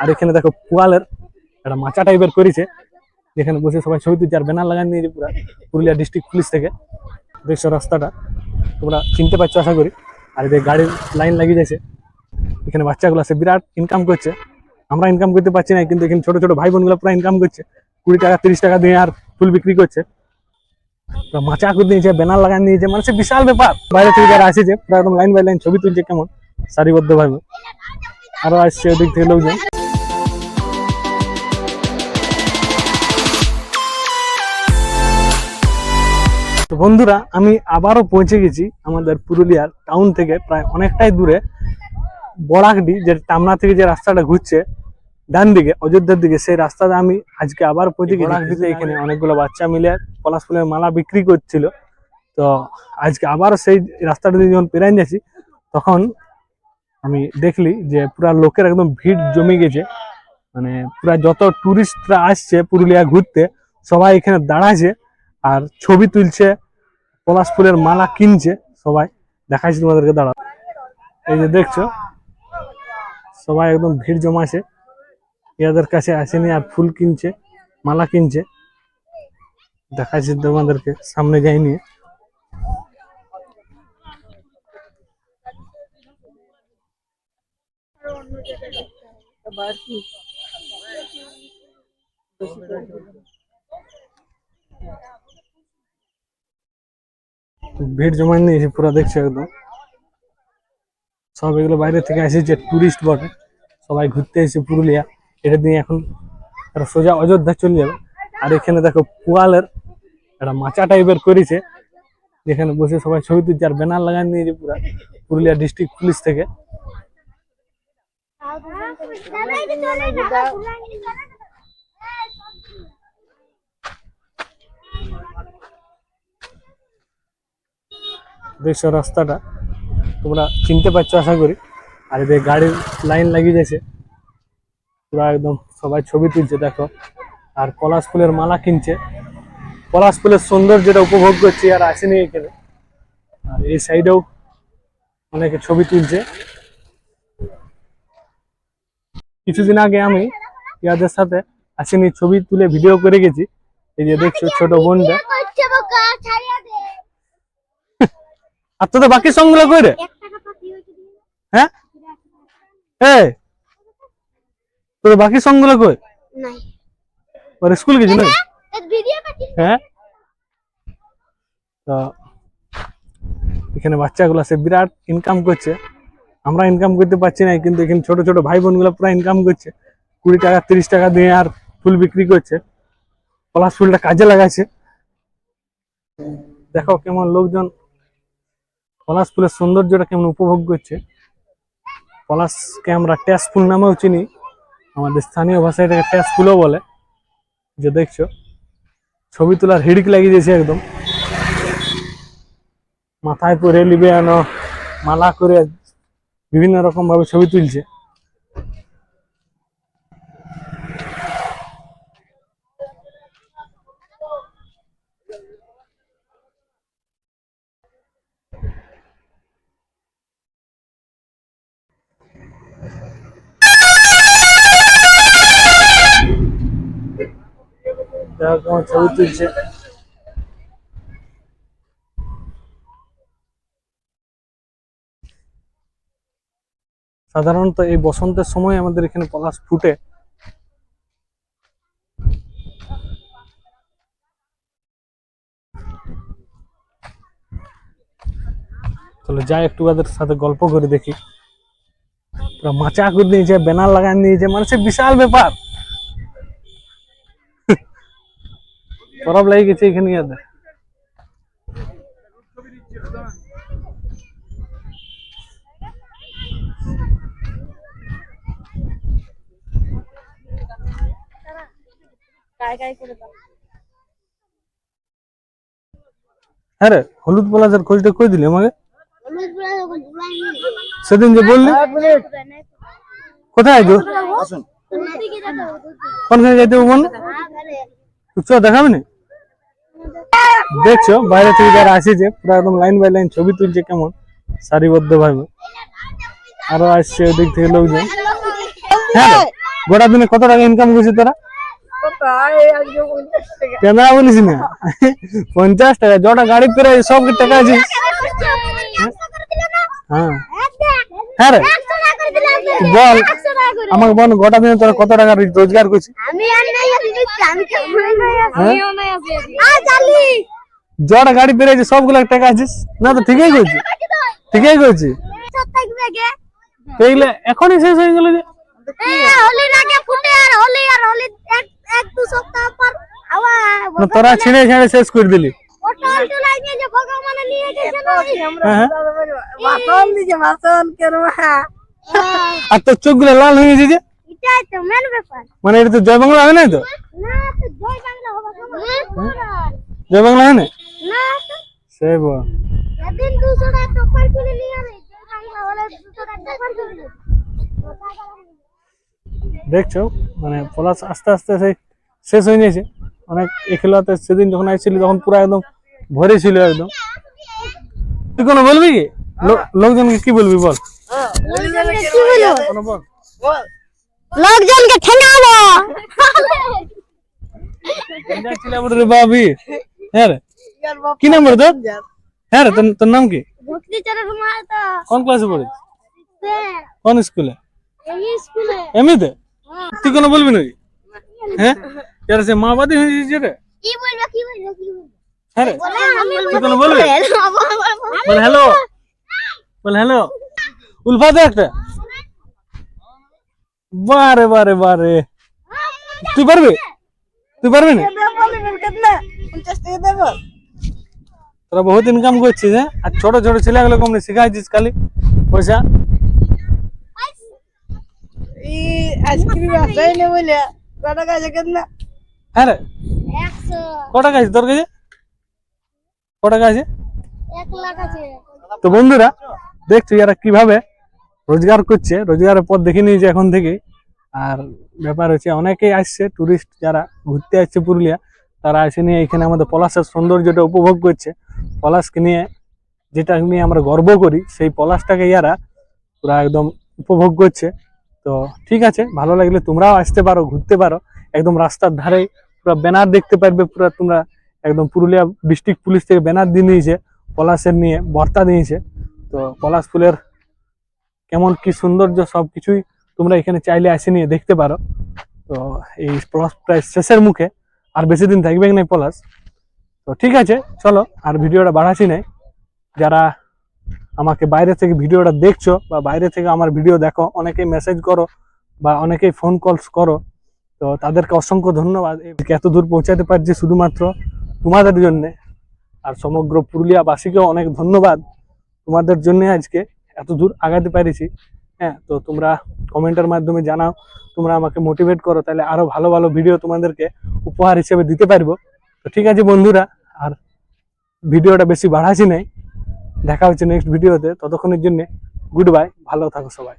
আর এখানে দেখো পোয়ালের একটা মাচা টাইপের করেছে। যেখানে বসে সবাই ছবি তুলছে, আর ব্যানার লাগান দিয়েছে পুরা পুরুলিয়া ডিস্ট্রিক্ট পুলিশ থেকে। দেখছ রাস্তাটা? তোমরা চিনতে পারছ আশা করি। আর এদের গাড়ির লাইন লাগিয়ে যাচ্ছে এখানে বাচ্চাগুলো আছে, বিরাট ইনকাম করছে। আমরা ইনকাম করতে পারছি না, কিন্তু এখানে ছোট ছোট ভাই বোনগুলো পুরো ইনকাম করছে। কুড়ি টাকা, তিরিশ টাকা দিয়ে আর ফুল বিক্রি করছে। মাচা করে দিয়েছে, ব্যানার লাগান দিয়েছে মানে সে বিশাল ব্যাপার। বাইরে থেকে যারা আসেছে, পুরো একদম লাইন বাই লাইন ছবি তুলছে কেমন সারিবদ্ধ ভাবে আরও আসছে ওদিক থেকে লোকজন। বন্ধুরা আমি আবারও পৌঁছে গেছি আমাদের পুরুলিয়ার টাউন থেকে প্রায় অনেকটাই দূরে। বড়াকডি যে টামনা থেকে যে রাস্তাটা ঘুরছে ডান দিকে অযোধ্যার দিকে সেই রাস্তাতে আমি আজকে আবার পৌঁছে গেছি। বড়াকডিতে এখানে অনেকগুলো বাচ্চা মিলে পলাশ ফুলের মালা বিক্রি করছিল। তো আজকে আবার সেই রাস্তাটা দিয়ে যখন পেরাই যাচ্ছি তখন আমি দেখলি যে পুরা লোকের একদম ভিড় জমে গেছে। মানে পুরা যত টুরিস্টরা আসছে পুরুলিয়া ঘুরতে সবাই এখানে দাঁড়াচ্ছে আর ছবি তুলছে। পলাশ ফুলের মালা কিনছে সবাই। দেখাচ্ছি তোমাদেরকে, দাঁড়াও। এই যে দেখছ, সবাই একদম ভিড় জমাছে ইয়াদের কাছে আসেনি আর ফুল কিনছে, মালা কিনছে। দেখাচ্ছি তোমাদেরকে, সামনে যাইনি ভিড় জমায় নিয়েছে পুরো দেখছ একদম। সব এগুলো বাইরে থেকে এসেছে টুরিস্ট বটে। সবাই ঘুরতে এসেছে পুরুলিয়া, এটা দিয়ে এখন সোজা অযোধ্যা চলে যাবে। আর এখানে দেখো পোয়ালের একটা মাচা টাইপের করেছে। যেখানে বসে সবাই ছবি তুলছে, আর ব্যানার লাগান নিয়েছে পুরা পুরুলিয়া ডিস্ট্রিক্ট পুলিশ থেকে। দেখছ রাস্তাটা তোমরা চিনতে পারছ আশা করি। আর এদের গাড়ির লাইন লাগিয়ে যাচ্ছে পুরো একদম সবাই ছবি তুলছে, দেখো। আর পলাশ ফুলের মালা কিনছে। পলাশ ফুলের সৌন্দর্যটা উপভোগ করছে আর আসেনি এখানে। আর এই সাইডেও অনেকে ছবি তুলছে। কিছুদিন আগে আমি ইয়াদের সাথে আসেনি ছবি তুলে ভিডিও করে গেছি। এই যে দেখছ ছোট বোনটা করছে বোকা ছাড়িয়ে দে আর তোদের বাকি পাতি হইছে দিয়ে হ্যাঁ? এই তোদের বাকি সঙ্গগুলো কই? নাই। ওর স্কুল গেছি না এক ভিডিও পাতি হ্যাঁ? তো এখানে বাচ্চাগুলো সে বিরাট ইনকাম করছে। আমরা ইনকাম করতে পারছি না কিন্তু এখানে ছোট ছোট ভাই বোনগুলো পুরো ইনকাম করছে। কুড়ি টাকা তিরিশ টাকা দিয়ে আর ফুল বিক্রি করছে। পলাশ ফুলটা কাজে লাগাচ্ছে দেখো কেমন লোকজন। পলাশ ফুলের সৌন্দর্যটা কেমন উপভোগ করছে? পলাশকে আমরা ট্যাস ফুল নামেও চিনি। আমাদের স্থানীয় ভাষায় এটাকে ট্যাস ফুলও বলে। যে দেখছ, ছবি তোলার হিড়িক লাগিয়ে দিয়েছে একদম। মাথায় পরে লিবে আনো, মালা করে বিভিন্ন রকম ভাবে ছবি তুলছে। ছবি সাধারণত এই বসন্তের সময় আমাদের এখানে পলাশ ফুটে। চলো যাই, একটু সাথে গল্প করে দেখি। পুরো মাচা করে দিয়েছে ব্যানার লাগান দিয়েছে মানে সে বিশাল ব্যাপার খারাপ লাগে গেছে এখানে ইয়াতে গায় গায় করে দাও হ্যাঁ রে হলুদ পলাশের খোঁজটা কই দিলি আমাকে হলুদগুলা যখন ধুলাই নি সেদিন যে বললি? কোথায় কোনখানে যাইতে তো চ দেখাবে না? দেখছ বাইরে থেকে যারা আসেছে পুরো একদম লাইন বাই লাইন ছবি তুলছে কেমন সারিবদ্ধ ভাবে আরও আসছে ওদিক থেকে লোকজন। হ্যাঁ গোটা দিনে কত টাকা ইনকাম করছিস তারা? ক্যামেরা বলিস না। পঞ্চাশ টাকা জটা গাড়ি পেরে সব টাকা আছে। হ্যাঁ। হ্যাঁ রে। বল। আমাকে বল গোটা দিনে তোরা কত টাকা রোজগার করছিস আমি আমি নাই আছি আমি কেমন নাই আছি? হ্যাঁ? আমিও নাই আছি আ চালি জটা গাড়ি পেরে সবগুলো টাকা আছিস? না তো ঠিকই করছি ঠিকই করছি সত্তাইক এইগুলো এখনই শেষ হয়ে গেল যে। হোলি আগে ফুটে আর হোলি আর হোলি এক এক দু সপ্তাহ পর আবার তোরা ছিঁড়ে ছিঁড়ে শেষ করে দিলি। আর তোর চোখগুলো লাল হয়ে গেছে মেন ব্যাপার। মানে এটা তো জয় বাংলা হয় না তো জয় বাংলা হয় না সে বল দেখছ মানে পলাশ আস্তে আস্তে সেই শেষ হয়ে গেছে। অনেক এখেলাতে সেদিন যখন আসছিলি তখন পুরো একদম ভরে ছিল একদম। তুই কোনো বলবি? কি লো- লোকজনকে কি বলবি বল? কি বলো কোনো বল। লোকজনকে ঠেঙাবো। যাচ্ছিলাম রে বাবি। হ্যাঁ রে। কি নাম রে তোর হ্যাঁ রে তোর- তোর নাম কি? ভক্তি চরণ মাল তো কোন ক্লাসে পড়িস? সে কোন স্কুলে? এই স্কুলে। এমনিতে? তুই কোনো বলবি নাকি? হ্যাঁ? যারা সে মা বাদী হয়ে গেছে রে? কি বলব কি বলব কি বলব? হ্যাঁ রে। বলে আমি তুই কোনো বলবি। বল হ্যালো বল হ্যালো উলফা দে একটা। বারে বারে বারে। তুই পারবি? তুই পারবি না? তোরা বহুত ইনকাম করছিস হ্যাঁ? আর ছোট ছোট ছেলেগুলো কমনি শিখাইছিস খালি পয়সা। কটা হ্যাঁ রে। একশো। ক টাকা আছে তোর কাছে? ক টাকা আছে এক লাখ আছে তো বন্ধুরা দেখছ এরা কীভাবে রোজগার করছে, রোজগারের পথ দেখে নিয়েছে এখন থেকে। আর ব্যাপার হচ্ছে, অনেকেই আসছে টুরিস্ট যারা ঘুরতে আসছে পুরুলিয়া, তারা এসে নিয়ে এখানে আমাদের পলাশের সৌন্দর্যটা উপভোগ করছে। পলাশকে নিয়ে যেটা নিয়ে আমরা গর্ব করি, সেই পলাশটাকে ইয়ারা পুরা একদম উপভোগ করছে। তো ঠিক আছে, ভালো লাগলে তোমরাও আসতে পারো, ঘুরতে পারো। একদম রাস্তার ধারে পুরো ব্যানার দেখতে পারবে, পুরো তোমরা একদম পুরুলিয়া ডিস্ট্রিক্ট পুলিশ থেকে ব্যানার দিয়ে নিয়েছে। পলাশের নিয়ে বর্তা দিয়েছে। তো পলাশ ফুলের কেমন কি সৌন্দর্য সব কিছুই তোমরা এখানে চাইলে আসে নিয়ে দেখতে পারো। তো এই পলাশ প্রায় শেষের মুখে, আর বেশি দিন থাকবে না পলাশ। তো ঠিক আছে, চলো, আর ভিডিওটা বাড়াচ্ছি নাই। যারা আমাকে বাইরে থেকে ভিডিওটা দেখছ বা বাইরে থেকে আমার ভিডিও দেখো, অনেকেই মেসেজ করো বা অনেকেই ফোন কলস করো, তো তাদেরকে অসংখ্য ধন্যবাদ। এত দূর পৌঁছাতে পারছি শুধুমাত্র তোমাদের জন্যে। আর সমগ্র পুরুলিয়াবাসীকেও অনেক ধন্যবাদ তোমাদের জন্য আজকে এত দূর আগাতে পেরেছি। হ্যাঁ তো তোমরা কমেন্টের মাধ্যমে জানাও, তোমরা আমাকে মোটিভেট করো, তাহলে আরও ভালো ভালো ভিডিও তোমাদেরকে উপহার হিসেবে দিতে পারব। তো ঠিক আছে বন্ধুরা, আর ভিডিওটা বেশি বাড়াচ্ছি নাই। দেখা হচ্ছে নেক্সট ভিডিওতে, ততক্ষণের জন্য গুড বাই ভালো থাকো সবাই।